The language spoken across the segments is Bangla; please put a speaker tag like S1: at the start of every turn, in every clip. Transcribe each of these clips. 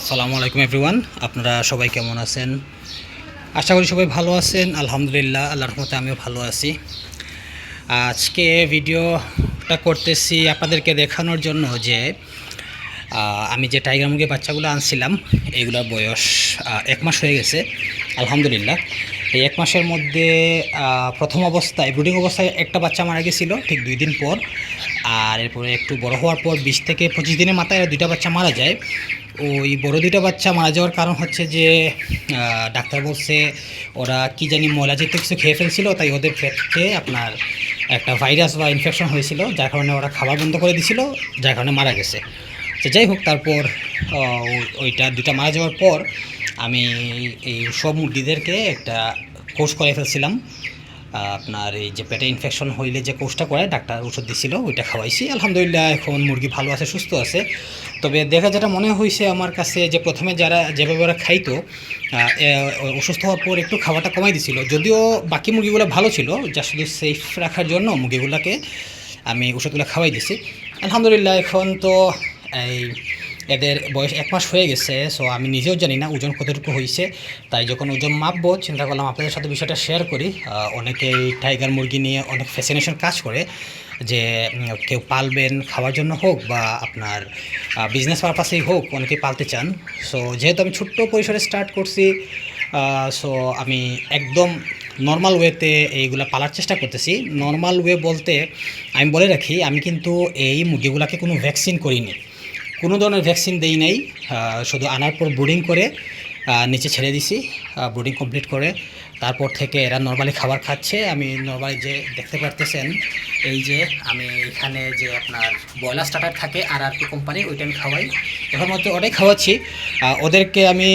S1: আসসালামু আলাইকুম এভরিওয়ান। আপনারা সবাই কেমন আছেন? আশা করি সবাই ভালো আছেন। আলহামদুলিল্লাহ, আল্লাহর রহমতে আমিও ভালো আছি। আজকে ভিডিওটা করতেছি আপনাদেরকে দেখানোর জন্য যে আমি যে টাইগার মুরগির বাচ্চাগুলো আনছিলাম এইগুলোর বয়স এক মাস হয়ে গেছে, আলহামদুলিল্লাহ। এই এক মাসের মধ্যে প্রথম অবস্থায় ব্রুডিং অবস্থায় একটা বাচ্চা মারা গেছিল, ঠিক দুই দিন পর। আর এরপরে একটু বড় হওয়ার পর বিশ থেকে পঁচিশ দিনের মাথায় দুইটা বাচ্চা মারা যায়। ওই বড় দুইটা বাচ্চা মারা যাওয়ার কারণ হচ্ছে যে ডাক্তার বলছে ওরা কি জানি ময়লা জাতীয় কিছু খেয়ে ফেলছিল, তাই ওদের পেটে আপনার একটা ভাইরাস বা ইনফেকশন হয়েছিল, যার কারণে ওরা খাবার বন্ধ করে দিছিল, যার কারণে মারা গেছে। তো যাই হোক, তারপর ওই- ওইটা দুটা মারা যাওয়ার পর আমি এই সব মুরগিদেরকে একটা কোর্স করে ফেলছিলাম। আপনার এই যে পেটে ইনফেকশন হইলে যে কোর্সটা করে, ডাক্তার ওষুধ দিছিল, ওইটা খাওয়াইছি। আলহামদুলিল্লাহ, এখন মুরগি ভালো আছে, সুস্থ আছে। তবে দেখা যেটা মনে হয়েছে আমার কাছে যে প্রথমে যারা যেভাবে ওরা খাইতো অসুস্থ হওয়ার পর একটু খাবারটা কমাই দিছিল। যদিও বাকি মুরগিগুলো ভালো ছিল যা শুধু সেফ রাখার জন্য মুরগিগুলোকে আমি ওষুধগুলো খাওয়াই দিছি। আলহামদুলিল্লাহ, এখন তো এই এদের বয়স এক মাস হয়ে গেছে সো আমি নিজেও জানি না ওজন কতটুকু হয়েছে। তাই যখন ওজন মাপবো, চিন্তা করলাম আপনাদের সাথে বিষয়টা শেয়ার করি। অনেকেই টাইগার মুরগি নিয়ে অনেক ফ্যাসিনেশন কাজ করে, যে কেউ পালবেন খাওয়ার জন্য হোক বা আপনার বিজনেস পারপাসেই হোক অনেকে পালতে চান। সো যেহেতু আমি ছোট্ট পরিসরে স্টার্ট করছি সো আমি একদম নর্মাল ওয়েতে এইগুলো পালার চেষ্টা করতেছি। নর্মাল ওয়ে বলতে আমি বলে রাখি, আমি কিন্তু এই মুরগিগুলোকে কোনো ভ্যাকসিন করিনি। কোনো ধরনের ভ্যাকসিন দেই নাই শুধু আনার পর ব্রুডিং করে নিচে ছেড়ে দিছি ব্রুডিং কমপ্লিট করে, তারপর থেকে এরা নর্মালি খাবার খাচ্ছে। আমি নর্মালি যে দেখতে পারতেছেন, এই যে আমি এখানে যে আপনার ব্রয়লার স্টার্টার থাকে আর আর কোম্পানি ওইটা আমি খাওয়াই। এখন মধ্যে ওটাই খাওয়াচ্ছি। ওদেরকে আমি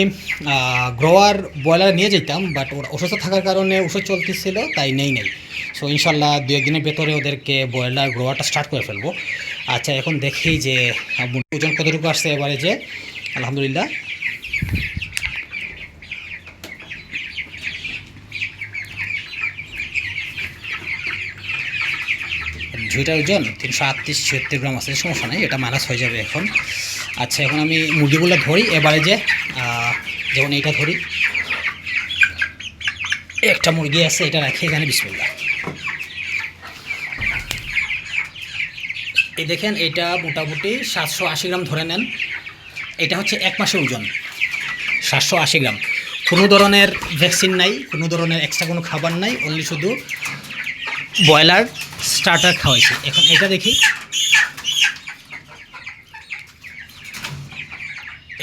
S1: গ্রোয়ার ব্রয়লার নিয়ে যেতাম বাট ওরা অসুস্থ থাকার কারণে ওষুধ চলতেছিল, তাই নেই নেই। সো ইনশাল্লাহ দু একদিনের ভেতরে ওদেরকে ব্রয়লার গ্রোয়ারটা স্টার্ট করে ফেলব। আচ্ছা এখন দেখি যে ওজন কতটুকু আসছে এবারে যে, আলহামদুলিল্লাহ। ঝুঁইটার ওজন তিনশো আটত্রিশ ছিয়াত্তর গ্রাম আছে, সমস্যা নেই, এটা মাইনাস হয়ে যাবে এখন। আচ্ছা এখন আমি মুরগিগুলো ধরি, এবারে যে যেমন এইটা ধরি। একটা মুরগি আছে, এটা রাখি, এখানে বিসমিল্লা এই দেখেন, এটা মোটামুটি সাতশো আশি গ্রাম ধরে নেন। এটা হচ্ছে এক মাসের ওজন, সাতশো আশি গ্রাম। কোনো ধরনের ভ্যাকসিন নাই, কোনো ধরনের এক্সট্রা কোনো খাবার নাই অনলি শুধু ব্রয়লার স্টার্টার খাওয়াইছে। এখন এটা দেখি।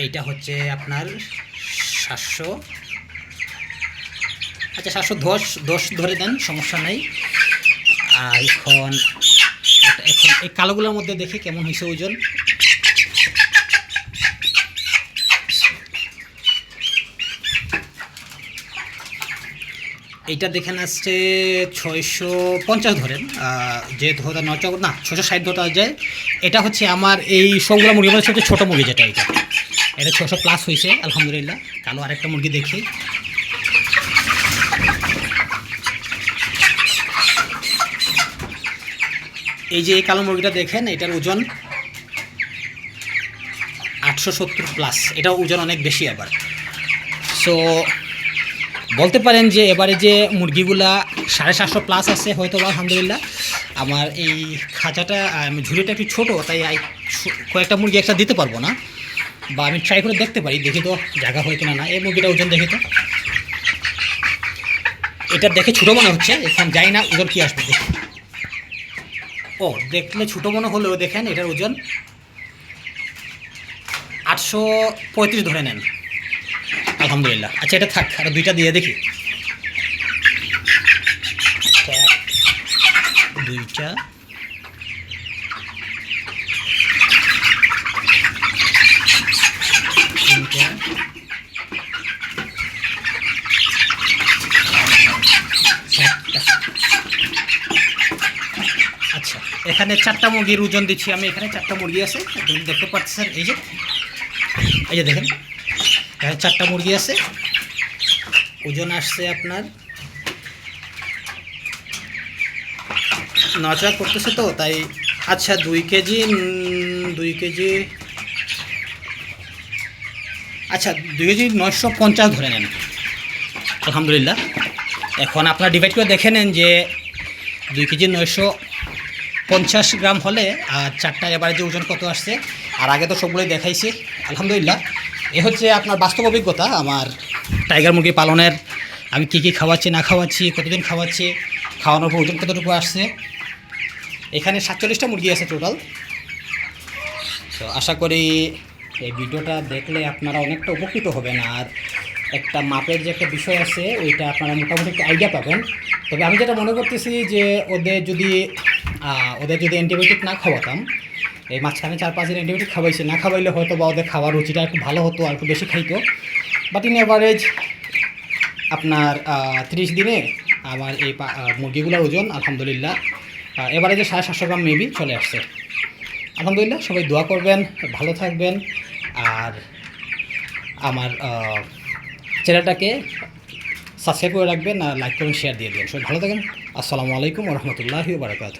S1: এইটা হচ্ছে আপনার সাতশো আচ্ছা সাতশো দশ দশ ধরে দেন সমস্যা নাই। আর এখন এখন এই কালোগুলোর মধ্যে দেখি কেমন হয়েছে ওজন। এইটা দেখেন আসছে ছয়শো পঞ্চাশ ধরেন যে ধরা নয়শো না ছশো ষাট ধরা যায় এটা হচ্ছে আমার এই সবগুলো মুরগি মানে সবচেয়ে ছোটো মুরগি যেটা এটা এটা ছশো প্লাস হয়েছে, আলহামদুলিল্লাহ। কালো আরেকটা মুরগি দেখি। এই যে এই কালো মুরগিটা দেখেন, এটার ওজন আটশো সত্তর প্লাস এটা ওজন অনেক বেশি আবার। সো বলতে পারেন যে এবারে যে মুরগিগুলা সাড়ে সাতশো প্লাস আছে হয়তো বা আলহামদুলিল্লাহ। আমার এই খাঁচাটা ঝুড়িটা একটু ছোটো, তাই কয়েকটা মুরগি একটা দিতে পারব না। বা আমি ট্রাই করে দেখতে পারি, দেখি তো জায়গা হয় কিনা না। এই মুরগিটা ওজন দেখি তো। এটা দেখে ছোটো মনে হচ্ছে, এখন যাই না ওজন কী আসবে। দেখি ও, দেখলে ছোটো মনে হলেও দেখেন এটার ওজন। আটশো পঁয়ত্রিশ ধরে নেন। আলহামদুলিল্লাহ। আচ্ছা এটা থাক, আর দুইটা দিয়ে দেখি। দুইটা তিনটা চারটা আচ্ছা এখানে চারটা মুরগির ওজন দিচ্ছি আমি, এখানে চারটা মুরগি আছে। দেখতে পাচ্ছেন এই যে। এই যে দেখেন, এখানে চারটা মুরগি আছে। ওজন আসছে আপনার নচড়া করতেছে তো, তাই আচ্ছা দুই কেজি দুই কেজি আচ্ছা দুই কেজি নয়শো পঞ্চাশ ধরে নেন। আলহামদুলিল্লাহ। এখন আপনারা ডিভাইড করে দেখে নেন যে দুই কেজি নয়শো পঞ্চাশ গ্রাম হলে আর চারটা এবারে যে ওজন কত আসছে? আর আগে তো সবগুলোই দেখাইছি। আলহামদুলিল্লাহ। এ হচ্ছে আপনার বাস্তব অভিজ্ঞতা, আমার টাইগার মুরগি পালনের। আমি কী কী খাওয়াচ্ছি, না খাওয়াচ্ছি, কতদিন খাওয়াচ্ছি, খাওয়ানোর পর ওজন কতটুকু আসছে? এখানে সাতচল্লিশটা মুরগি আছে টোটাল তো আশা করি এই ভিডিওটা দেখলে আপনারা অনেকটা উপকৃত হবেন। আর একটা মাপের যে একটা বিষয় আছে, ওইটা আপনারা মোটামুটি একটা আইডিয়া পাবেন। তবে আমি যেটা মনে করতেছি যে ওদের যদি ওদের যদি অ্যান্টিবায়োটিক না খাওয়াতাম, এই মাঝখানে চার পাঁচ দিন অ্যান্টিবায়োটিক খাওয়াইছে, না খাওয়াইলে হয়তো বা ওদের খাওয়ার রুচিটা একটু ভালো হতো আর একটু বেশি খাইতো। বাট ইন অ্যাভারেজ আপনার ত্রিশ দিনে আমার এই মুরগিগুলোর ওজন, আলহামদুলিল্লাহ এবারে যে সাড়ে সাতশো গ্রাম মেবি চলে আসছে। আলহামদুলিল্লাহ, সবাই দোয়া করবেন, ভালো থাকবেন। আর আমার চ্যানেলটাকে সাবস্ক্রাইব করে রাখবেন আর লাইক করবেন শেয়ার দিয়ে দিন। সবাই ভালো থাকেন। আসসালামু আলাইকুম রহমতুল্লাহি বারকাত